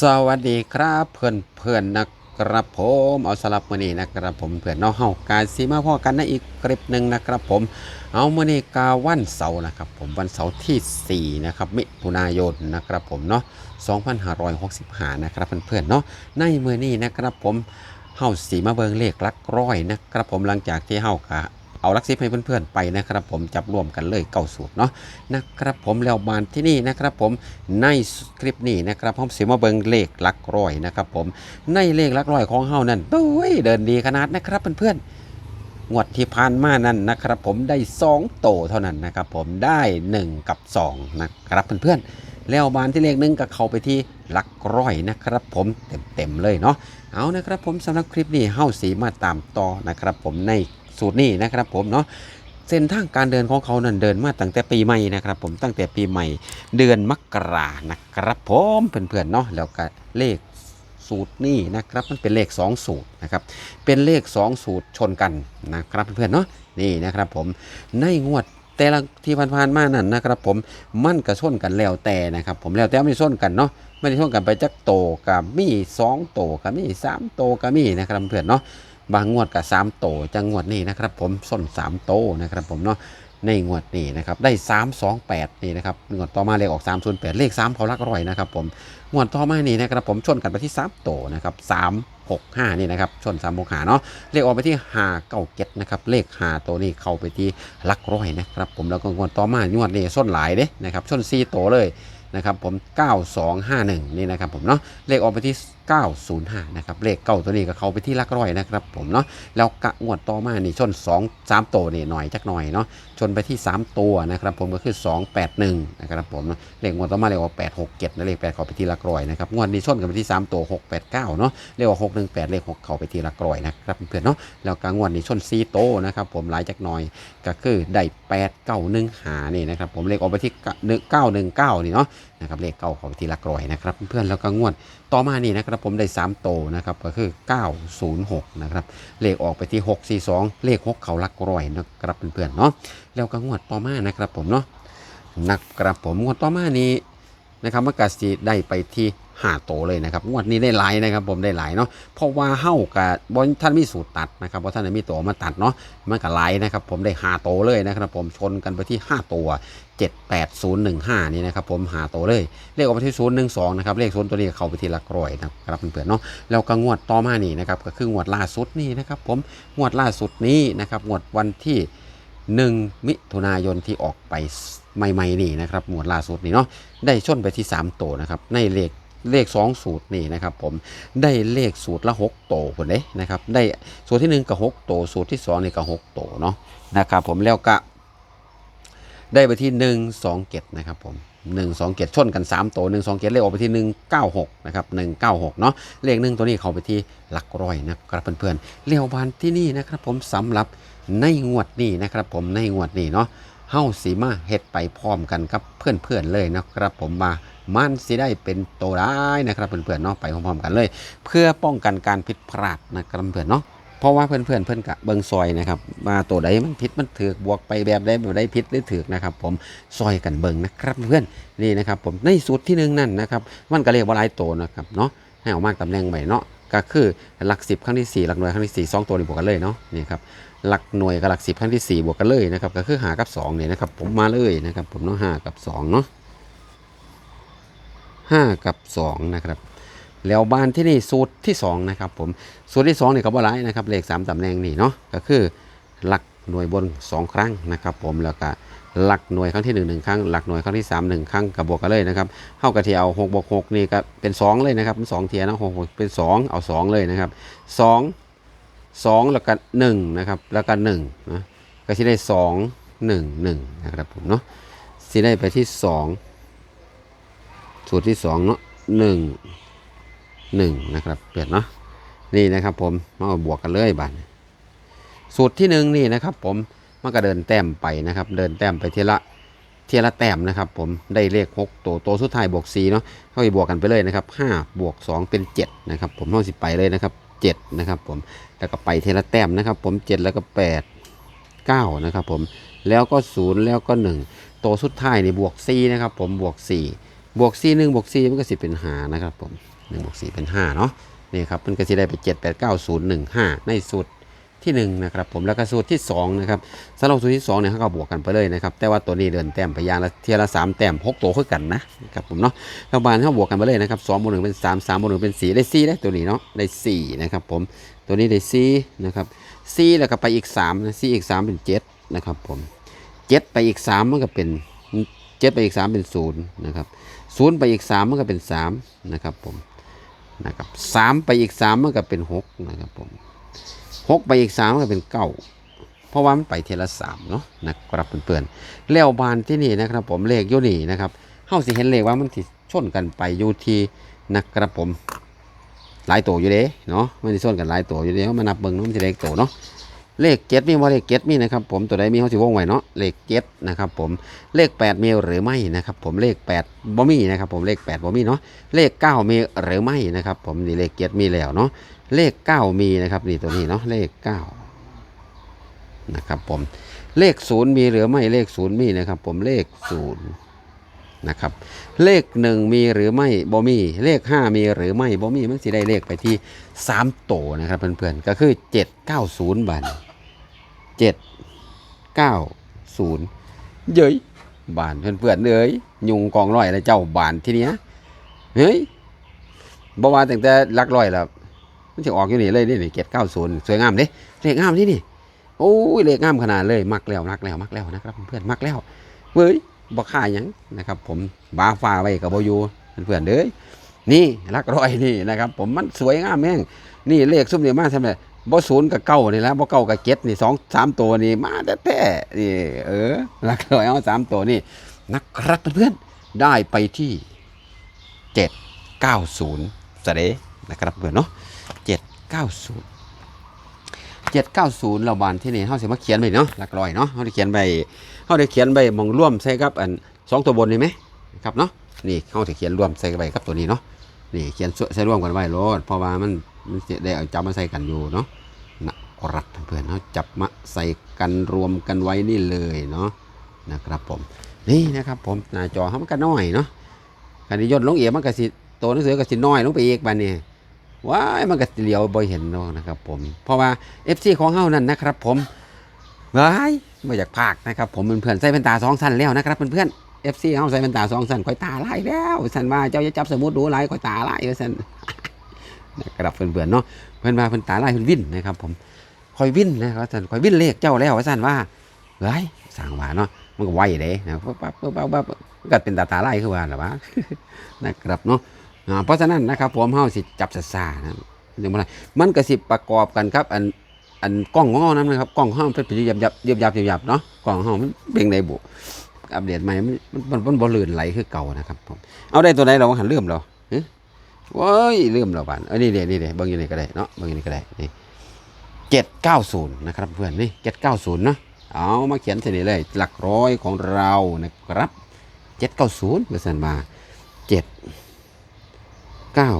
สวัสดีครับเพื่อนเพื่อนนะครับผมเอาสลับมือนี้นะครับผมเพื่อนเน้องเฮากาสีมาพ่อกันในอีกคลิปหนึ่งนะครับผมเอามือนี้กาวันเสาร์นะครับผมวันเสาร์ที่4นะครับมิถุนายนนะครับผมเนาะ2565นะครับเพื่อนๆเนาะในมือนี้นะครับผมเฮาสีมาเบิงเลขหลักร้อยนะครับผมหลังจากที่เฮากะ เอาลักซิปให้เพื่อนๆไปนะครับผมจับรวมกันเลยเก้าสูตรเนาะนะครับผมแล้วบานที่นี่นะครับผมในคลิปนี้นะครับผมสิมาเบิงเลขลักร้อยนะครับผมในเลขลักร้อยของเฮานั่นโอ้ยเดินดีขนาดนะครับเพื่อนๆงวดที่ผ่านมานั่นนะครับผมได้ 2 โตเท่านั้นนะครับผมได้ 1 กับ 2 นะครับเพื่อนๆแล้วบานที่เลขหนึ่งก็เข้าไปที่หลักร้อยนะครับผมเต็มๆเลยเนาะเอานะครับผมสำหรับคลิปนี้เฮาสีมาตามต่อนะครับผมใน สูตรนี้นะครับผมเนาะเส้นทางการเดินของเขานั้นเดินมาตั้งแต่ปีใหม่นะครับ ผมตั้งแต่ปีใหม่เดือนมกรานะครับผมเพื่อนๆเนาะแล้วก็เลขสูตรนี่นะครับมันเป็นเลข 2 สูตรนะครับเป็นเลข 2 สูตรชนกันนะครับเพื่อนๆเนาะนี่นะครับผมในงวดแต่ละที่ผ่านๆมานั่นนะครับ ผมมันกระชนกันแล้วแต่นะครับ ผมแล้วแต่ไม่ชนกันเนาะไม่ได้ชนกันไปจักโตกับมี2โตกับมี3โตกับมีนะครับเพื่อนๆเนาะ บางงวดกับ3โตจังงวดนี้นะครับ ผมส้น3โตนะครับผมเนาะในงวดนี้นะครับได้ 3 2 8 นี่นะครับงวดต่อมาเลขออก 3 0 8 เลข 3 เขาลักร้อยนะครับผมงวดต่อมานี่นะครับผมชนกันไปที่ 3 โตนะครับ3 6 5 นี่นะครับชน3 6 5เนาะเลขออกไปที่5 9 7นะครับเลข5ตัวนี้เข้าไปที่ลักร้อยนะครับผมแล้วก็งวดต่อมางวดนี้ส้นหลายเด้นะครับชน4โตเลยนะครับผม9251 นี่นะครับผมเนาะเลขออกไปที่ 905 นะครับ เลขเก้าตัวนี้ก็เข้าไปที่ลักร้อยนะครับผมเนาะ แล้วกะงวดต่อมานี่ชน 2 3โตนี่หน่อยจักหน่อยเนาะ ชนไปที่ 3 ตัวนะครับผมก็คือ 281 นะครับผมเลขงวดต่อมาเลขว่า 867นะเลข8เข้าไปที่ลักร้อยนะครับ งวดนี้ชนกันไปที่ 3 ตัว 689 เนาะเลขว่า 618 เลข 6 เข้าไปที่ลักร้อยนะครับเพื่อนเนาะ แล้วกลางวันนี้ชน4โตวนะครับผมหลายจักหน่อยก็คือได้8 9 1หานี่นะครับผมเลขออกไปที่919 นี่เนาะนะครับเลขเก้าเข้าไปที่หลักรอยนะครับเพื่อนๆแล้วก็งวดต่อมานี่นะครับผมได้3โตนะครับก็คือ 906นะครับเลขออกไปที่ 642 เลข 6 เขาลักรอยนะครับเพื่อนๆเนาะแล้วก็งวดต่อมานะครับผมเนาะนักครับผมงวดต่อมานี้ นะครับมากาสีได้ไปที่ห้าโตเลยนะครับงวดนี้ได้หลายนะครับผมได้หลายเนาะเพราะว่าเฮ้ากับบอลท่านมีสูตรตัดนะครับเพราะท่านมีตัวมาตัดเนาะมันก็หลายนะครับผมได้ห้าโตเลยนะครับผมชนกันไปที่ห้าตัว78015นี่นะครับผมหาโตวเลยเลขออกไปที่012นะครับเลขศูนย์ตัวนี้เข้าไปที่ลักร้อยนะครับเพื่อนๆเนาะแล้วก็งวดต่อมานี่นะครับก็คืองวดล่าสุดนี่นะครับผมงวดล่าสุดนี้นะครับงวดวันที่1มิถุนายนที่ออกไป ใหม่ๆนี่นะครับหมวดล่าสุดนี่เนาะได้ชนไปที่3โตนะครับในเลขเลข 2 สูตรนี่นะครับผมได้เลขสูตรละ 6 โตคนเด้นะครับได้สูตรที่ 1 กับ 6 โต สูตรที่2นี่ก็6โตเนาะนะครับผมแล้วก็ได้ไปที่ 1 2เกตนะครับผม1 2เกตชนกัน 3 โต 1 2เกตเลขออกไปที่ 196นะครับ196เนาะเลขหนึ่งตัวนี้เข้าไปที่หลักร้อยนะครับเพื่อนๆเลี้ยวบานที่นี่นะครับผมสำหรับในงวดนี้นะครับผมในงวดนี้เนาะ เฮาสีมาเฮ็ดไปพร้อมกันกับเพื่อนๆเลยนะครับ ผมมามันสิได้เป็นโตได้ายนะครับเพื่อนๆเนาะไปพร้อมๆกันเลย เพื่อป้องกันการผิดพลาดนะครับเพื่อนเนาะเพราะว่าเพื่อนๆเพื่อนกะเบิงซอยนะครับมาตัวใดมันผิดมันถือบวกไปแบบใดแบบใดผิดหรือถือนะครับ ผมซอยกันเบิงนะครับเพื่อนนี่นะครับ ผมในสูตรที่หนึ่งนั่นนะครับมันก็เรียกว่าลายโตนะครับเนาะให้ออกมากตำแหน่งไปเนาะก็คือหลักสิบครั้งที่สี่หลักหน่วยครั้งที่สี่สองตัวนี่บวกกันเลยเนาะนี่ครับ หลักหน่วยกับหลักสิบครั้งที่ 4 บวกกันเลยนะครับ ก็คือหากับ2เนี่ยนะครับ ผมมาเลยนะครับ ผมเนาะห้ากับ2เนาะห้ากับ2นะครับแล้วบ้านที่นี่สูตรที่2นะครับผมสูตรที่2เนี่ยก็บ่หลายนะครับเลข3ตำแหน่งนี่เนาะก็คือหลักหน่วยบน 2 ครั้งนะครับผมแล้วก็หลักหน่วยครั้งที่1 1ครั้งหลักหน่วยครั้งที่3 1ครั้งกับบวกกันเลยนะครับเท่ากับที่เอา6บวก6นี่ก็เป็น 2 เลยนะครับเป็น2เทียนะ6บวกเป็น 2 เอา 2 เลยนะครับ2 สองแล้วก็หนึ่งนะครับแล้วก็หนึ่งนะก็สิได้สองหนึ่งหนึ่งนะครับผมเนาะสิได้ไปที่สองสูตรที่สองเนาะหนึ่งหนึ่งนะครับเปลี่ยนเนาะนี่นะครับผมมาบวกกันเลยบัดนี้สูตรที่หนึ่งนี่นะครับผมมันก็เดินแต้มไปนะครับ เดินแต้มไปทีละทีละแต้มนะครับผมได้เลขหกตัวตัวสุดท้ายบวกสี่เนาะเข้าไปบวกกันไปเลยนะครับห้าบวกสองเป็นเจ็ดนะครับ ผมเข้าสิไปเลยนะครับ เจ็ดนะครับผม แล้วก็ไปเทละแต้มนะครับ ผม 7 แล้วก็ 8 9 นะครับผม แล้วก็ 0 แล้วก็ 1 ตัวสุดท้ายนี่บวก4นะครับผม บวก 4 บวก 4 1 บวก 4 มันก็สิเป็นหานะครับผม1บวก4เป็น5เนาะนี่ครับมันก็สิได้ไป7 8 9 0 1 5 ในสุด ที่1นะครับผมแล้วก็สูตรที่2นะครับสำหรับสูตรที่2เนี่ยเขาก็บวกกันไปเลยนะครับแต่ว่าตัวนี้เดินแต้มไปยางละเทียละ3แต้ม6ตัวคือกันนะครับผมเนาะกบาลเขาบวกกันไปเลยนะครับ2บวก1เป็น3 3บวก1เป็น4ได้4ได้ตัวนี้เนาะได้4นะครับผมตัวนี้ได้4นะครับ4แล้วก็ไปอีก3นะ4อีก 3 เป็น7นะครับผม7ไปอีก3มันก็เป็น7ไปอีก 3 เป็น 0 นะครับ 0 ไปอีก 3 มันก็เป็น 3 นะครับผมนะครับ3ไปอีก 3 มันก็เป็น 6 นะครับผม หกไปอีกสามก็เป็นเก้าเพราะว่ามันไปเทละสามเนาะนะครับเพื่อนๆแล้วบานที่นี่นะครับ ผมเลขอยู่นี่นะครับเฮาสิเห็นเลขว่ามันสิชนกันไปอยู่ที่นะครับผมหลายตัวอยู่เด้เนาะมันสิชนกันหลายตัวอยู่เด้มานับเบิ่งเนาะมันสิเลขตัวเนาะ เลขเจ็ดมีบ่เลขเจ็ดมีนะครับผมตัวใดมีเฮาสิวงไว้เนาะเลขเจ็ดนะครับผมเลขแปดมีหรือไม่นะครับผมเลขแปดบ่มีนะครับผมเลขแปดบ่มีเนาะเลขเก้ามีหรือไม่นะครับผมนี่เลขเจ็ดมีแล้วเนาะเลข9มีนะครับนี่ตัวนี้เนาะเลข9นะครับผมเลข0มีหรือไม่เลข0มีนะครับผมเลข0นย์ะครับ เลข1มีหรือไม่บ่มี เลข 5 มีหรือไม่บ่มีมันสิได้เลขไปที่3โตนะครับเพื่อนๆก็คือ 790บาท790 เย้ยบานเพื่อนๆเลยยุงกองร้อยแล้วเจ้าบานทีเนี้ยเฮ้ยบ่ว่าตั้งแต่ลักร้อยแล้วมันจะออกอยู่นี่เลยนี่นี่เกตเก้าศูนย์สวยงามเด้เลขงามที่นี่โอ้ยเลขงามขนาดเลยมักแล้วมักแล้วมักแล้วนะครับเพื่อนมักแล้วเว้ย บ่ค่ายังนะครับ ผมบาฟ้าไว้กับบอยูเพื่อนเด้ยนี่รักร้อยนี่นะครับ ผมมันสวยงามแม่งนี่เลขซุ่มเนี่ยมาทำไมบ่ศูนย์กับเก้านี่แล้วบ่เก้ากับเจ็ดนี่สองสามตัวนี่มาแท้ๆนี่เออรักร้อยเอาสามตัวนี่นะครับเพื่อนๆได้ไปที่เจ็ดเก้าศูนย์เสเดนะครับเพื่อนเนาะ790 790เราบานที่นี่เฮาสิมาเขียนไปเนาะหลักร้อยเนาะเฮาได้เขียนไปเฮาได้เขียนไปมองร่วมใส่กับอันสองตัวบนนี่ไหมครับเนาะนี่เฮาสิเขียนร่วมใส่ไปกับตัวนี้เนาะนี่เขียนใส่ร่วมกันไว้โลดเพราะว่ามันมันสิได้เอาจับมาใส่กันอยู่เนาะนะครับเพื่อนเฮาจับมาใส่กันรวมกันไว้นี่เลยเนาะนะครับผมนี่นะครับผมหน้าจอเฮามันก็น้อยเนาะการที่ย่นลงเอียมันก็สิตัวหนังสือก็สิน้อยลงไปอีกบัดนี้ ว้ายมันก็เหลียวบ่เห็นเนาะนะครับผม เพราะว่า FC ของเฮานั่นนะครับผมว้ายม่อยากพากนะครับผมเพื่อนๆใส่แว่นตาสองสั้นแล้วนะครับเพื่อนๆ FC เฮาใส่แว่นตาสองสั้นข่อยตาลายแล้วสันว่าเจ้าจะจับสมุดดูหลายข่อยตาลายว่าซั่นนะครับเพื่อนๆเนาะเพื่อนว่าเพื่อนตาลายเพื่อนวิ่นนะครับผมข่อยวิ่นนะครับสันข่อยวิ่นเลขเจ้าแล้วว่าซั่นว่าเฮ้ยสร้างว่าเนาะมันก็ไวเด้นะปั๊บปั๊บปั๊บปั๊บก็เป็นตาตาลายคือว่าหรอวะนะครับเนาะ เพราะฉะนั้นนะครับผมเฮาสิจับสซาๆนะอย่างไรมันก็สิประกอบกันครับ อันอันกล้องของเฮานั้นนะครับกล้องของเฮาเป็นยับยับยับยับยับยับเนาะกล้องของเฮามันเบ่งได้บุอัปเดตใหม่มันมันมันบ่ลื่นไหลคือเก่านะครับผมเอาได้ตัวใดเราหันเริ่มเราฮะโว้ยเริ่มแล้วบานเอันนี้เด้นี่เด้เบิ่งอยู่นี่ก็ได้เนาะเบิ่งอยู่นี่ก็ได้นี่790นะครับเพื่อนนี่790เนาะเอามาเขียนใส่นี่เลย หลักร้อยของเรานะครับ790เปอร์เซ็นต์มา 7เก้า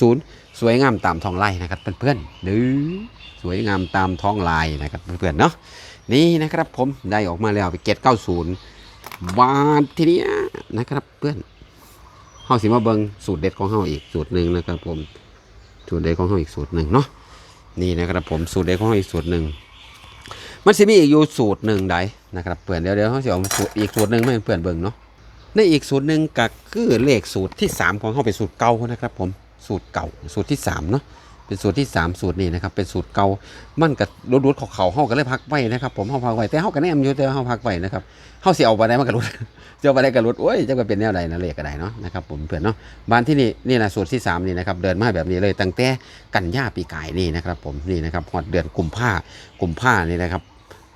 ศูนย์สวยงามตามท้องไร่นะครับเพื่อนๆหรือสวยงามตามท้องลายนะครับเพื่อนๆเนาะนี่นะครับผมได้ออกมาแล้วไปเกตเก้าศูนย์บาททีเนี้ยนะครับเพื่อนเฮาสิมาเบิงสูตรเด็ดของเฮาอีกสูตรหนึ่งนะครับผมสูตรเด็ดของเฮาอีกสูตรหนึ่งเนาะนี่นะครับผมสูตรเด็ดของเฮาอีกสูตรหนึ่งมันจะมีอีกอยู่สูตรหนึ่งใดนะครับเพื่อนเดี๋ยวเดี๋ยวเขาจะเอาสูตรอีกสูตรหนึ่งมาให้เพื่อนเบิ่งเนาะ ในอีกสูตรหนึ่งก็คือเลขสูตรที่ 3 ของเขาเป็นสูตรเก่านะครับผมสูตรเก่าสูตรที่3เนาะเป็นสูตรที่ 3 สูตรนี้นะครับเป็นสูตรเก่ามันกับรุดๆของเขาเขาก็เลยพักไว้นะครับผมเขาพักไว้แต่เขาก็แนมอยู่แต่เขาพักไว้นะครับเขาเสียเอาไปได้มันก็รุดเจ้าไปได้ก็รุดโอ้ยเจ้าก็เป็นแนวใดนะเลขก็ได้เนาะนะครับผมเพื่อนเนาะบ้านที่นี่นี่นะสูตรที่ 3 นี่นะครับเดินมาแบบนี้เลยตั้งแต่กันยาปีกายนี่นะครับผมนี่นะครับฮอดเดือนกุมภากุมภานี่นะครับ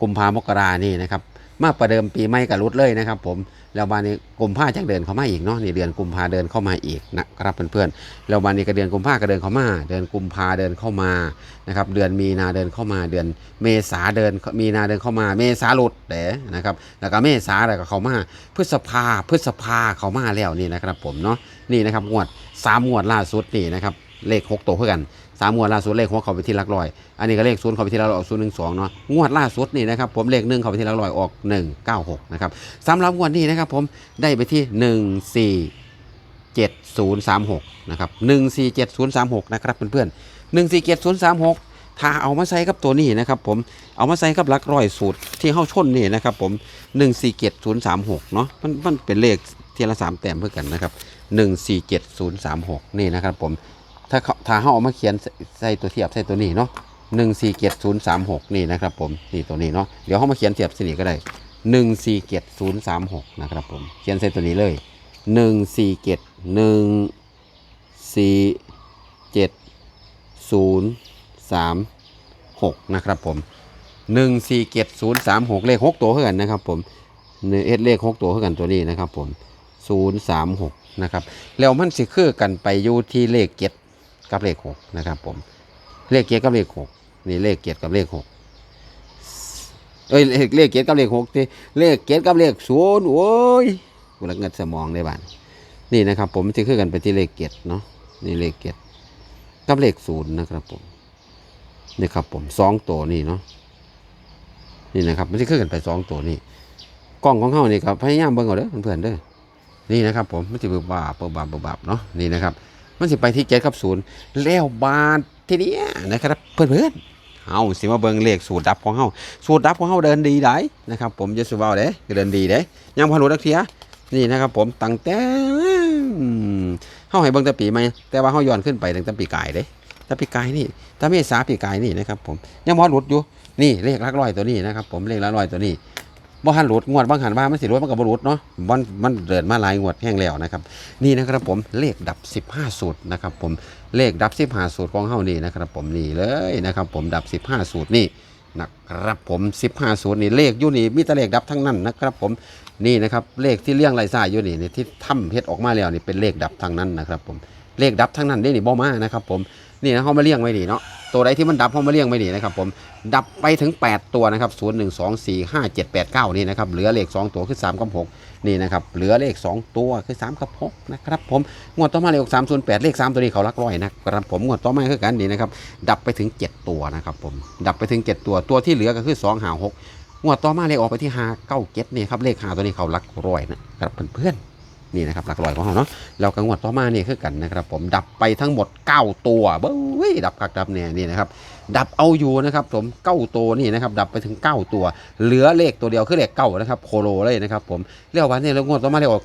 กุมภามกรานี่นะครับ มาประเดิมปีใหม่กับรุดเลยนะครับ ผมแล้วบานนี้กุมภาจังเดินเข้ามาอีกเนาะนี่เดือนกุมภาเดินเข้ามาอีกนะครับเพื่อนๆแล้วบานนี้ก็เดือนกุมภาก็เดินเข้ามา เดือนกุมภาเดินเข้ามานะครับเดือนมีนาเดินเข้ามา เดือนเมษาเดินมีนาเดินเข้ามา เมษาหลุดเด๋นะครับแล้วก็เมษาแล้วก็เข้ามาพฤษภาพฤษภาเข้ามาแล้วนี่นะครับผมเนาะนี่นะครับงวดสามงวดล่าสุดนี่นะครับเลขหกตัวเพื่อกัน สามงวดล่าสุดเลขหกเขาไปที่หลักร้อย อันนี้ก็เลขศูนย์เขาไปที่หลักร้อยออกศูนย์หนึ่งสองเนาะ งวดล่าสุดนี่นะครับผมเลขหนึ่งเขาไปที่หลักร้อยออกหนึ่งเก้าหกนะครับสำหรับงวันนี้นะครับผมได้ไปที่1 4 7036นะครับ147036นะครับเพื่อนๆ147036ถ้าเอามาใส่กับตัวนี้นะครับผม เอามาใส่กับหลักร้อยสูตรที่เฮาชนนี่นะครับผม147036เนาะ มันมันเป็นเลขเทียละสามแต้มเพื่อกันนะครับ147036 นี่นะครับผม ถ้าเขาถ้าเฮาเอามาเขียนใส่ตัวเทียบใส่ตัวนี้เนาะ147036นี่นะครับผมนี่ตัวนี้เนาะเดี๋ยวเฮามาเขียนเทียบสินี่ก็ได้หนึ่งสี่เจ็ดศูนย์สามหกนะครับผมเขียนใส่ตัวนี้เลยหนึ่งสี่เจ็ดหนึ่งสี่เจ็ดศูนย์สามหกนะครับผมหนึ่งสี่เจ็ดศูนย์สามหกเลขหกตัวเท่ากันนะครับผมเอ็ดเลขหกตัวเท่ากันตัวนี้นะครับผมศูนย์สามหกนะครับแล้วมันสิคือกันไปอยู่ที่เลขเจ็ด กับเลขหกนะครับผมเลขเจ็ดกับเลขหกนี่เลขเจ็ดกับเลขหกเอ้ยเลขเกียรกับเลขหกที่เลขเกียรกับเลขศูนย์โอ้ยกูละเงินสมองได้บ้านนี่นะครับ ผมจะคือกันไปที่เลขเกียรเนาะนี่เลขเกียรกับเลขศูนย์นะครับผมนี่ครับผมสองตัวนี่เนาะนี่นะครับมันจะคือกันไปสองตัวนี่กล้องของเขานี่ครับพยายามเบิ่งเอาเด้อเพื่อนๆเด้อนี่นะครับผมมันจะเบิบบาบเบิบบาบเบิบบาบเนาะนี่นะครับ มันจะไปที่เกียรกับศูนย์แล้วบาททีเนี้ยนะครับ เพื่อนๆเอาสิมาเบิ่งเลขสูตรดับของเฮาสูตรดับของเฮาเดินดีได้นะครับ ผมจะสุเว้าเด้เดินดีเด้ยังพอรู้ดักเทียนี่นะครับ ผมตั้งแต่เฮาให้เบิ่งต่ปีใหมแต่ว่าเฮาย้อนขึ้นไปตั้งแต่ปีกายเด้ต่ปีกายนี่ต่เมษาปีกายนี่นะครับ ผมยังบ่หลุดอยู่นี่เลขลักร้อยตัวนี้นะครับ ผมเลขลักร้อยตัวนี้ บ่หันหลุดงวดบางหันว่ามันสิหลุดมันก็บ่หลุดเนาะมันมันเดินมาหลายงวดแห้งแล้วนะครับนี่นะครับผมเลขดับ 15 สูตรนะครับผมเลขดับ 15 สูตรของเฮานี่นะครับผมนี่เลยนะครับผมดับ 15 สูตรนี่นะครับผม 15 สูตรนี่เลขอยู่นี่มีแต่เลขดับทั้งนั้นนะครับผมนี่นะครับเลขที่เลี้ยงไรซ่าอยู่นี่นี่ที่ทำเฮ็ดออกมาแล้วนี่เป็นเลขดับทั้งนั้นนะครับผมเลขดับทั้งนั้นนี่นี่บ่มานะครับผมนี่นะเฮามาเลี้ยงไว้นี่เนาะ ตัวใดที่มันดับเฮามาเลี้ยงไว้นี่นะครับผมดับไปถึง 8 ตัวนะครับ0 1 2 4 5 7 8 9 นี่นะครับเหลือเลข 2 ตัวคือ3กับ6นี่นะครับเหลือเลข 2 ตัวคือ3กับ6นะครับผมงวดต่อมาเลข3 0 8เลข 3 ตัวนี้เขารักร้อยนะครับผมงวดต่อมาคือกันนี่นะครับดับไปถึง 7 ตัวนะครับผมดับไปถึง 7 ตัวตัวที่เหลือก็คือ2หา6งวดต่อมาเลขออกไปที่5 9 7นี่ครับเลข5ตัวนี้เขารักร้อยนะครับเพื่อนๆ นี่นะครับหลักร้อยของเขาเนาะแล้วก็งวดต่อมาเนี่ยคือกันนะครับ ผมดับไปทั้งหมด 9 ตัวเบ้ยดับกักดับเนี่ยนี่นะครับดับเอาอยู่นะครับผมเก้าตัวนี่นะครับดับไปถึง 9 ตัว เหลือเลขตัวเดียวคือเลขเก้านะครับโคโลเลยนะครับผมเรียกว่าเนี่แล้วงวดต่อมาเรียกว่า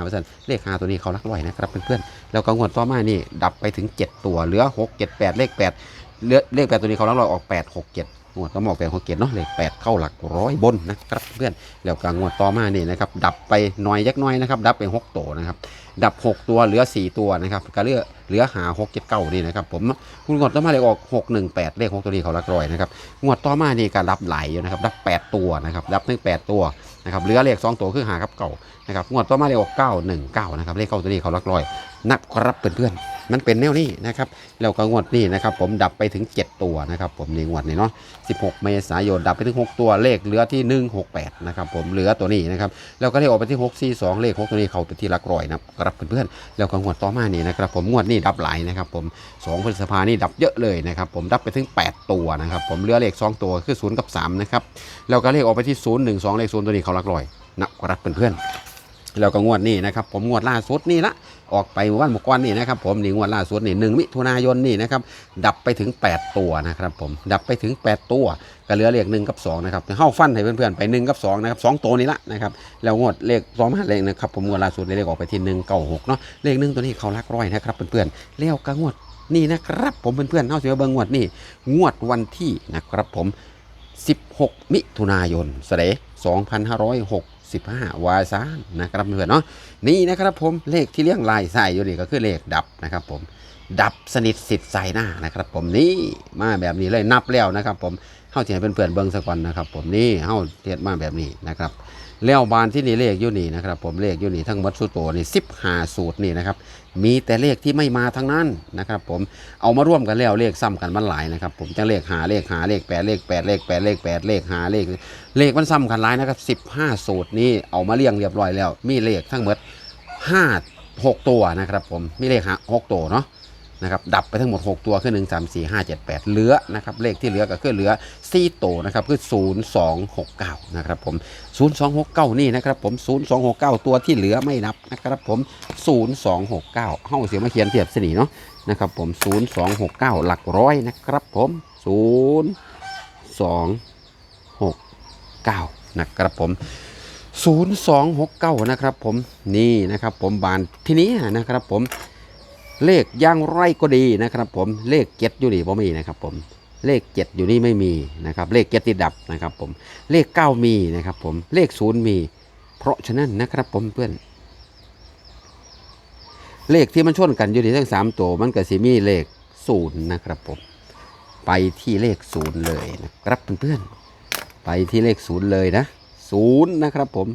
905เปอร์เซ็นต์เลข5ตัวนี้เขารักร้อยนะครับเพื่อนๆแล้วก็งวดต่อมานี่ดับไปถึง 7 ตัวเหลือ 6 7 8 เลข8เลือเลข8ตัวนี้เขารักร้อยออก8 6 7 งวดต่อมาออก8 6 7เนาะเลข8เข้าหลักร้อยบนนะครับเพื่อนแล้วก็งวดต่อมานี่นะครับดับไปน่อยยักน้อยนะครับดับไป6ตัวนะครับดับ6ตัวเหลือ4ตัวนะครับก็เหลือเหลือหา6 7 9นี่นะครับผมคุณงวดต่อมาเลขออก618เลขของตัวนี้เขาหลักร้อยนะครับงวดต่อมานี่ก็รับไหลอยู่นะครับรับ8ตัวนะครับรับถึง8ตัวนะครับเหลือเลข2ตัวคือหากับเก่า นะครับงวดต่อมาเลขออก919นะครับเลขเข้าตัวนี้เขาลักร้อยนับครับเพื่อนๆมันเป็นแนวนี้นะครับแล้วก็งวดนี้นะครับผมดับไปถึง 7 ตัวนะครับผมในงวดนี้เนาะ16 เมษายนดับไปถึง 6 ตัวเลขเหลือที่ 168นะครับผมเหลือตัวนี้นะครับแล้วก็เลขออกไปที่642เลข6ตัวนี้เขาไปที่ลักรอยนะครับเพื่อนๆแล้วก็งวดต่อมานี่นะครับผมงวดนี้ดับหลายนะครับผม2พฤษภานี่ดับเยอะเลยนะครับผมดับไปถึง 8 ตัวนะครับผมเหลือเลข 2 ตัวคือ0กับ3นะครับแล้วก็เลขออกไปที่0 1 2เลข0ตัวนี้เขาลักรอยนะครับเพื่อนๆ แล้วก็งวดนี้นะครับผมงวดล่าสุดนี่ละออกไปวันมกรนี่นะครับผมนี่งวดล่าสุดนี่หนึ่งมิถุนายนนี่นะครับดับไปถึง 8 ตัวนะครับผมดับไปถึง 8 ตัวก็เหลือเลขหนึ่งกับ2นะครับเข้าฟันให้เพื่อนๆไป1กับ2นะครับสองตัวนี้ละนะครับแล้วงวดเลขสองมาเลขนะครับผมงวดล่าสุดเลขออกไปที่หนึ่งเก้าหกเนาะเลขหนึ่งตัวนี้เขารักร้อยนะครับเพื่อนๆเลี้ยวกระงวดนี่นะครับผมเพื่อนๆเข้าสียเบิงงวดนี่งวดวันที่นะครับผม 16 มิถุนายนเสด็จ2560 สิบห้าวายซานนะครับเพื่อนเนาะนี่นะครับผมเลขที่เลี้ยงลายใส่อยู่นี่ก็คือเลขดับนะครับผมดับสนิทสิทธิ์ใส่หน้านะครับผมนี่มาแบบนี้เลยนับแล้วนะครับผมเข้าเทียนเป็นเพื่อนเบิ้งสักวันนะครับผมนี่เข้าเทียนมาแบบนี้นะครับ แล้วบานที่นี่เลขอยู่นี่นะครับ ผมเลขอยู่นี่ทั้งหมดสุดโตนี่สิบหาสูตรนี่นะครับ มีแต่เลขที่ไม่มาทั้งนั้นนะครับ ผมเอามาร่วมกันแล้วเลขซ้ำกันมันหลายนะครับ ผมจะเลขหาเลขหาเลขแปดเลขแปดเลขแปดเลขแปดเลขหาเลข เลขมันซ้ำกันหลายนะครับสิบห้าสูตรนี้เอามาเรียงเรียบร้อยแล้ว มีเลขทั้งหมดห้าหกตัวนะครับ ผมมีเลขหกตัวเนาะ นะครับดับไปทั้งหมด 6 ตัวคือ 1 3 4 5 7 8 เหลือนะครับเลขที่เหลือก็คือเหลือ4โตนะครับคือ 0269 นะครับผม 0269 นี่นะครับผม 0269 ตัวที่เหลือไม่นับนะครับผม 0269เฮาเสียมาเขียนเทียบสนีเนาะนะครับผม 0269 หลักร้อยนะครับผม 0269 นะครับผม0269 นะครับผมนี่นะครับผมบานที่นี้นะครับผม เลขย่างไรก็ดีนะครับผมเลขเจ็ดอยู่นี่บ่มีนะครับผมเลขเจ็ดอยู่นี่ไม่มีนะครับเลขเจ็ดติดดับนะครับผมเลขเก้ามีนะครับผมเลขศูนย์มี เพราะฉะนั้นนะครับผมเพื่อน เลขที่มันชนกันอยู่ที่ทั้งสามตัวมันก็สิมีเลขศูนย์นะครับผมไปที่เลขศูนย์เลยนะครับเพื่อนๆไปที่เลขศูนย์เลยนะศูนย์นะครับผม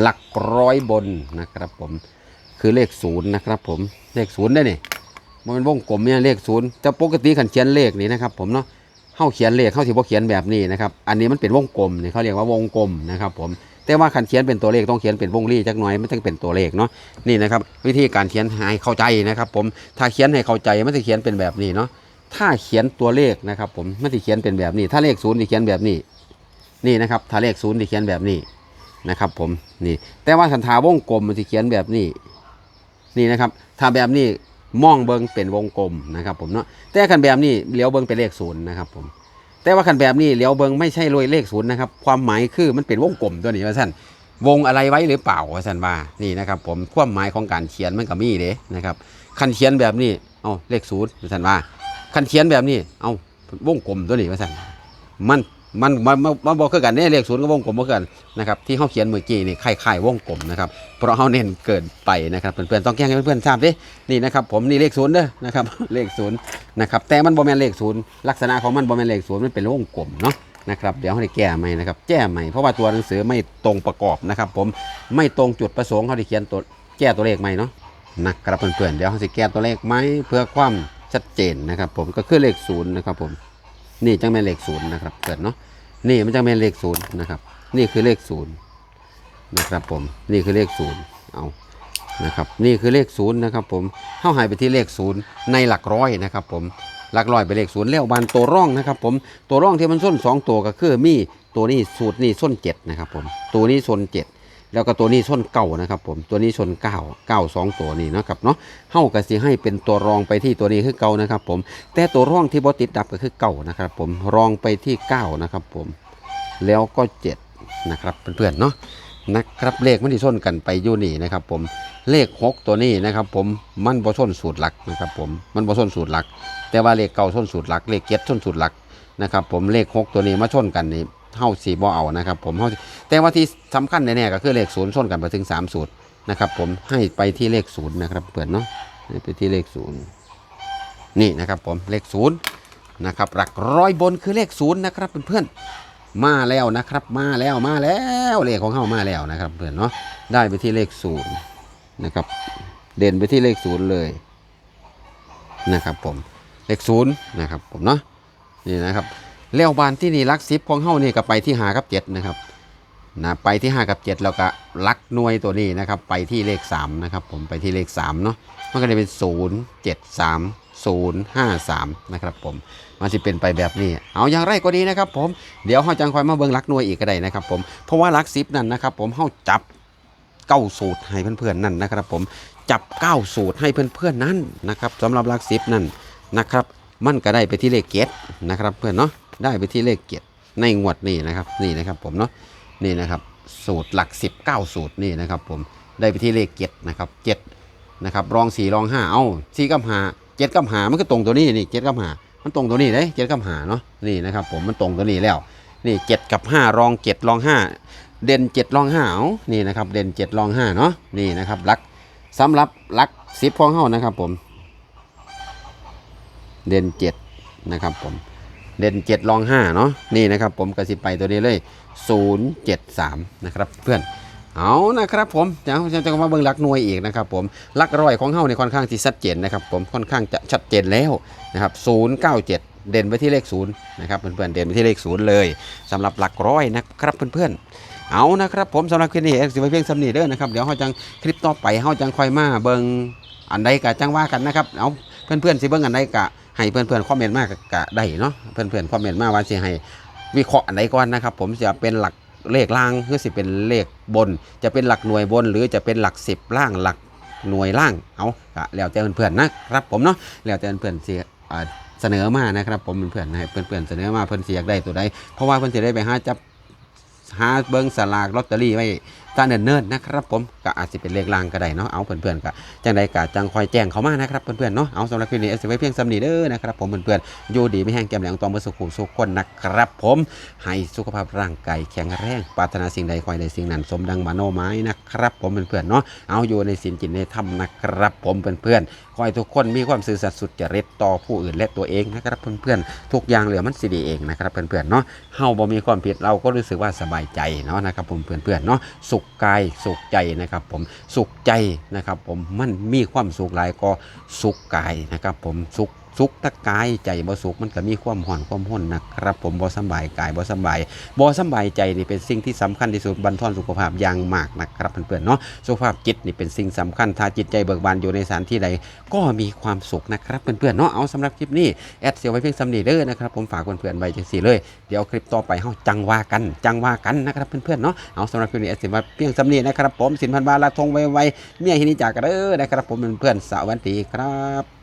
หลักร้อยบนนะครับผมคือเลขศูนย์นะครับผมเลขศูนย์ได้นี่มันเป็นวงกลมเนี่ยเลขศูนย์แต่ปกติขันเขียนเลขนี่นะครับผมเนาะเข้าเขียนเลขเข้าสิบเขียนแบบนี้นะครับอันนี้มันเป็นวงกลมนี่เขาเรียกว่าวงกลมนะครับผมแต่ว่าขันเขียนเป็นตัวเลขต้องเขียนเป็นวงรีจักหน่อยไม่ต้องเป็นตัวเลขเนาะนี่นะครับวิธีการเขียนให้เข้าใจนะครับผมถ้าเขียนให้เข้าใจไมันจะเขียนเป็นแบบนี้เนาะถ้าเขียนตัวเลขนะครับผมไมันจะเขียนเป็นแบบนี้ ถ้าเลขศูนย์จะเขียนแบบนี้นี่นะครับถ้าเลขศูนย์จะเขียนแบบนี้ นะครับผมนี่ แต่ว่าสันทาวงกลมมันจะเขียนแบบนี้ นี่นะครับ ถ้าแบบนี้มองเบิงเป็นวงกลมนะครับ ผมเนาะแต่คันแบบนี้เลี้ยวเบิงเป็นเลขศูนย์นะครับผมแต่ว่าคันแบบนี้เลี้ยวเบิงไม่ใช่รวยเลขศูนย์นะครับความหมายคือมันเป็นวงกลมตัวนี้ว่าสั้นวงอะไรไว้หรือเปล่าว่าสั้นว่านี่นะครับ ผมความหมายของการเขียนมันก็มีเด้นะครับคันเขียนแบบนี้เอาเลขศูนย์ว่าสั้นว่าคันเขียนแบบนี้เอาวงกลมตัวนี้มาสั่นมัน มันมันมันบอกคือกันเนี่ยเลขศูนย์กับวงกลมบอกกันนะครับที่เขาเขียนเมื่อกี้นี่คล้ายๆวงกลมนะครับเพราะเขาเน้นเกินไปนะครับเพื่อนๆต้องแจ้งให้เพื่อนๆทราบดินี่นะครับผมนี่เลขศูนย์เด้อนะครับเลขศูนย์นะครับแต่มันบอแมนเลขศูนย์ลักษณะของมันบอแมนเลขศูนย์มันเป็นวงกลมเนาะนะครับเดี๋ยวเขาได้แก้ใหม่นะครับแก้ใหม่เพราะว่าตัวหนังสือไม่ตรงประกอบนะครับ ผมไม่ตรงจุดประสงค์เขาได้เขียนตัวแก้ตัวเลขใหม่เนาะนะครับเพื่อนๆเดี๋ยวเขาจะแก้ตัวเลขไหมเพื่อความชัดเจนนะครับ ผมก็คือเลขศูนย์นะครับผม นี่จังเป็นเลขศูนย์นะครับเกิดเนาะนี่มันจังเป็นเลขศูนย์นะครับ นี่คือเลขศูนย์นะครับผมนี่คือเลขศูนย์เอานะครับนี่คือเลขศูนย์นะครับผมเข้าหายไปที่เลขศูนย์ในหลักร้อยนะครับผมหลักร้อยไปเลขศูนย์แล้วบานตัวร่องนะครับผมตัวร่องที่มันส้นสองตัวก็คือมีตัวนี้สูตรนี่ส้นเจ็ดนะครับผมตัวนี้ส้นเจ็ด แล้วก็ตัวนี้ส้นเก่านะครับผมตัวนี้ชนเก้าเก้าสองตัวนี้นะครับเนาะเฮากะสิให้เป็นตัวรองไปที่ตัวนี้คือเก่านะครับผมแต่ตัวร่องที่บอติดดับก็คือเก่านะครับผมรองไปที่เก้านะครับผมแล้วก็เจ็ดนะครับเพื่อนๆเนาะนะครับเลขมันที่ส้นกันไปอยู่นี่นะครับผมเลขหกตัวนี้นะครับผมมันบ่ส้นสูตรหลักนะครับผมมันบ่ส้นสูตรหลัก แต่ว่าเลขเก่าส้นสูตรหลัก เลขเจ็ดส้นสูตรหลักนะครับผมเลขหกตัวนี้มาชนกันนี่ เฮาสีบ่เอานะครับผมเฮาแต่ว่าที่สำคัญแน่ๆก็คือเลขศูนย์ส้นกันไปถึง3สูตรนะครับผมให้ไปที่เลขศูนย์นะครับเปิดเนาะไปที่เลขศูนย์นี่นะครับผมเลขศูนย์นะครับหลักร้อยบนคือเลขศูนย์นะครับเพื่อนๆมาแล้วนะครับ มาแล้วมาแล้วเลขของเขามาแล้วนะครับเพื่อนเนาะได้ไปที่เลขศูนย์นะครับเด่นไปที่เลขศูนย์เลยนะครับผมเลขศูนย์นะครับผมเนาะนี่นะครับ แล้วบานที่นี่ลักซิปของเฮานี่ก็ไปที่หากับเจ็ดนะครับนะไปที่ 5 กับ 7 แล้วก็ลักหน่วยตัวนี้นะครับ ไปที่เลข 3 นะครับ ผมไปที่เลข 3 เนาะมันก็จะเป็น 0 7 3 0 5 3 นะครับผมมันจะเป็นไปแบบนี้ เอาอย่างไรก็ดีนะครับ ผมเดี๋ยวเฮาจังคอยมาเบิ่งลักหน่วยอีกก็ได้นะครับ ผมเพราะว่าลักซิปนั่นนะครับ ผมเฮาจับเก้าสูตรให้เพื่อนๆนั่นนะครับ ผมจับเก้าสูตรให้เพื่อนๆนั่นนะครับสำหรับลักซิปนั่นนะครับ มันก็ได้ไปที่เลขเจ็ดนะครับเพื่อนเนาะ ได้ไปที่เลขเจ็ดในงวดนี้นะครับนี่นะครับผมเนาะนี่นะครับสูตรหลักสิบเก้าสูตรนี่นะครับผมได้ไปที่เลขเจ็ดนะครับเจ็ดนะครับรองสี่รองห้าเอ้าสี่กับหาเจ็ดกับหามันก็ตรงตัวนี้นี่เจ็ดกับหามันตรงตัวนี้เลยเจ็ดกับหาเนาะนี่นะครับผมมันตรงตัวนี้แล้วนี่เจ็ดกับห้ารองเจ็ดรองห้าเด่นเจ็ดรองห้าเอานี่นะครับเด่นเจ็ดรองห้าเนาะนี่นะครับลักสำหรับลักสิบของเฮานะครับผมเด่นเจ็ดนะครับผม เด่นเจ็ดรองห้าเนาะนี่นะครับผมกระสิบไปตัวนี้เลยศูนย์เจ็ดสามนะครับเพื่อนเอานะครับผมเดี๋ยวจะจะมาเบิ่งหลักหน่วยอีกนะครับผมหลักร้อยของเฮาในค่อนข้างที่ชัดเจนนะครับผมค่อนข้างจะชัดเจนแล้วนะครับศูนย์เก้าเจ็ดเด่นไปที่เลขศูนย์นะครับเพื่อนๆเด่นไปที่เลขศูนย์เลยสำหรับหลักร้อยนะครับเพื่อนๆเอานะครับผมสำหรับคลิปนี้สิไว้เพียงสำนีเด้อนะครับเดี๋ยวเฮาจังคลิปต่อไปเฮาจังค่อยมาเบิ่งอันใดก็จังว่ากันนะครับเอาเพื่อนๆสิเบิ่งอันใดก็ ให้เพื่อนๆคอมเมนต์มากก็ได้เนาะเพื่อนๆคอมเมนต์มากว่าสิให้วิเคราะห์อันใดก่อนนะครับ ผมจะเป็นหลักเลขล่างหรือสิเป็นเลขบน จะเป็นหลักหน่วยบน หรือจะเป็นหลักสิบล่างหลักหน่วยล่างเอาก็แล้วแต่เพื่อนๆนะครับผมเนาะแล้วแต่เพื่อนๆสิอ่าเสนอมานะครับผมเพื่อนๆให้เพื่อนๆเสนอมาเพื่อนเสิอยกได้ตัวใดเพราะว่าเพื่อนเสิได้ไปหาจับหาเบิ้งสลากลอตเตอรี่ไว้ตาเนิ่นๆนะครับ ผมก็อาจจะเป็นเลขลางก็ได้เนาะเอาเพื่อนๆก็จังใดก็จังคอยแจ้งเขามานะครับเพื่อนๆเนาะเอาสำหรับคลิปนี้เอาไว้เพียงสำนีเด้อนะครับผมเพื่อนๆอยู่ดีไม่แห้งแก้มแหลงตอมเมื่อสุขุมสุขคนนะครับ ผมให้สุขภาพร่างกายแข็งแรงปรารถนาสิ่งใดคอยได้สิ่งนั้นสมดังมาโนไม้นะครับผมเพื่อนๆเนาะเอาอยู่ในศีลจิตในธรรมนะครับผมเพื่อนๆขอให้ทุกคนมีความซื่อสัตย์สุจริตต่อผู้อื่นและตัวเองนะครับเพื่อนๆทุกอย่างเหลือมันสิดีเองนะครับเพื่อนๆเนาะเฮาบ่มีความผิดเราก็รู้สึกว่าสบายใจเนาะนะครับผมเพื่อนๆเนาะสุขกายสุขใจนะครับผมสุขใจนะครับผมมันมีความสุขหลายก็สุขกายนะครับผมสุข สุขตะกายใจบ่สุขมันก็มีความห่อนความห่นนะครับ ผมบ่สบายกายบ่สบายบ่สบายใจนี่เป็นสิ่งที่สำคัญที่สุดบรรทอนสุขภาพอย่างมากนะครับเพื่อนๆเนาะสุขภาพจิตนี่เป็นสิ่งสำคัญถ้าจิตใจเบิกบานอยู่ในสถานที่ใดก็มีความสุขนะครับเพื่อนๆเนาะเอาสำหรับคลิปนี้แอดเสียไว้เพียงสำนีเด้อนะครับผมฝากเพื่อนๆไว้จังซี่เลยเดี๋ยวคลิปต่อไปเฮาจังว่ากันจังว่ากันนะครับเพื่อนๆเนาะเอาสำหรับคลิปนี้แอสิมาเพียงสำนีนะครับผมสินพันบาละทงไวๆเมียหินิจากกันเด้อนะครับผมเพื่อนๆสวัสดีครับ